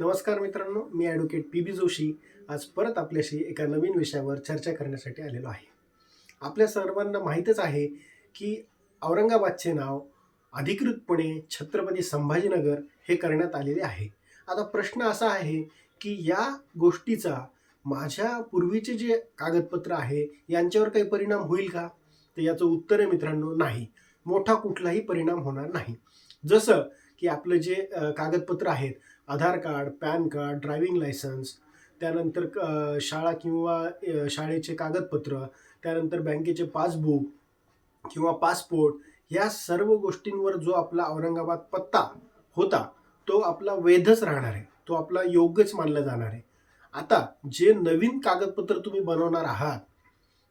नमस्कार मित्रांनो मी ॲडव्होकेट पी बी जोशी. आज परत आपल्याशी एका नवीन विषयावर चर्चा करण्यासाठी आलेलो आहे. आपल्या सर्वांना माहीतच आहे की औरंगाबादचे नाव अधिकृतपणे छत्रपती संभाजीनगर हे करण्यात आलेले आहे. आता प्रश्न असा आहे की या गोष्टीचा माझ्या पूर्वीचे जे कागदपत्र आहे यांच्यावर काही परिणाम होईल का? तर याचं उत्तर आहे मित्रांनो नाही. मोठा कुठलाही परिणाम होणार नाही. जसं की आपलं जे कागदपत्र आहेत Aadhaar card PAN card driving licence त्यानंतर क शाळा किंवा शाळेचे कागदपत्र त्यानंतर बँकेचे पासबुक किंवा पासपोर्ट या सर्व गोष्टींवर जो आपला औरंगाबाद पत्ता होता तो आपला वैधच राहणार आहे. तो आपला योग्यच मानला जाणार आहे. आता जे नवीन कागदपत्र तुम्ही बनवणार आहात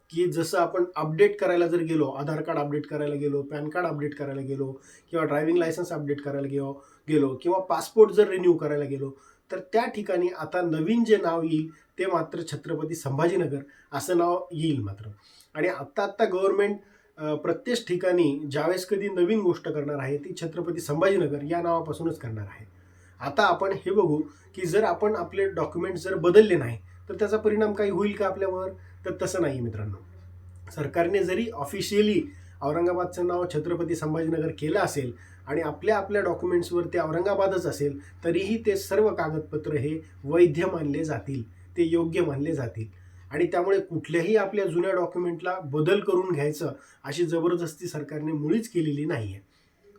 की जसं आपण अपडेट करायला जर गेलो आधार कार्ड अपडेट करायला गेलो पॅन कार्ड अपडेट करायला गेलो किंवा ड्रायव्हिंग लायसन्स अपडेट करायला गेलो गेलो किंवा पासपोर्ट जर रिन्यू करायला गेलो तर त्या ठिकाणी आता नवीन जे नाव येईल ते मात्र छत्रपती संभाजीनगर असं नाव येईल मात्र. आणि आत्ता आत्ता गव्हर्नमेंट प्रत्येक ठिकाणी ज्यावेळेस कधी नवीन गोष्ट करणार आहे ती छत्रपती संभाजीनगर या नावापासूनच करणार आहे. आता आपण हे बघू की जर आपण आपले डॉक्युमेंट जर बदलले नाही तर त्याचा परिणाम काही होईल का आपल्यावर? तर तसं नाही मित्रांनो. सरकारने जरी ऑफिशियली औरंगाबादचं नाव छत्रपती संभाजीनगर केलं असेल आणि आपल्या आपल्या डॉक्युमेंट्सवर ते औरंगाबादच असेल तरीही ते सर्व कागदपत्र हे वैध मानले जातील. ते योग्य मानले जातील. आणि त्यामुळे कुठल्याही आपल्या जुन्या डॉक्युमेंटला बदल करून घ्यायचं अशी जबरदस्ती सरकारने मुळीच केलेली नाही आहे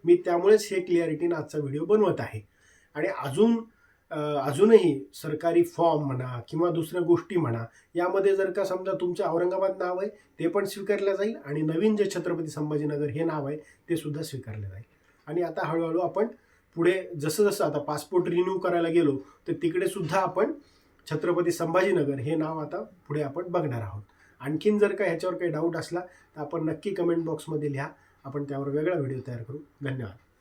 मी त्यामुळेच हे क्लिअरिटीनं आजचा व्हिडिओ बनवत आहे. आणि अजून अजूनही सरकारी फॉर्म म्हणा किंवा दुसऱ्या गोष्टी म्हणा यामध्ये जर का समजा तुमचं औरंगाबाद नाव आहे ते पण स्वीकारलं जाईल आणि नवीन जे छत्रपती संभाजीनगर हे नाव आहे ते सुद्धा स्वीकारलं जाईल. आणि आता हळूहळू आपण पुढे जसं जसं आता पासपोर्ट रिन्यू करायला गेलो तर तिकडे सुद्धा आपण छत्रपती संभाजीनगर हे नाव आता पुढे आपण बघणार आहोत. आणखीन जर का ह्याच्यावर काही डाऊट असला तर आपण नक्की कमेंट बॉक्समध्ये लिहा. आपण त्यावर वेगळा व्हिडिओ तयार करू. धन्यवाद.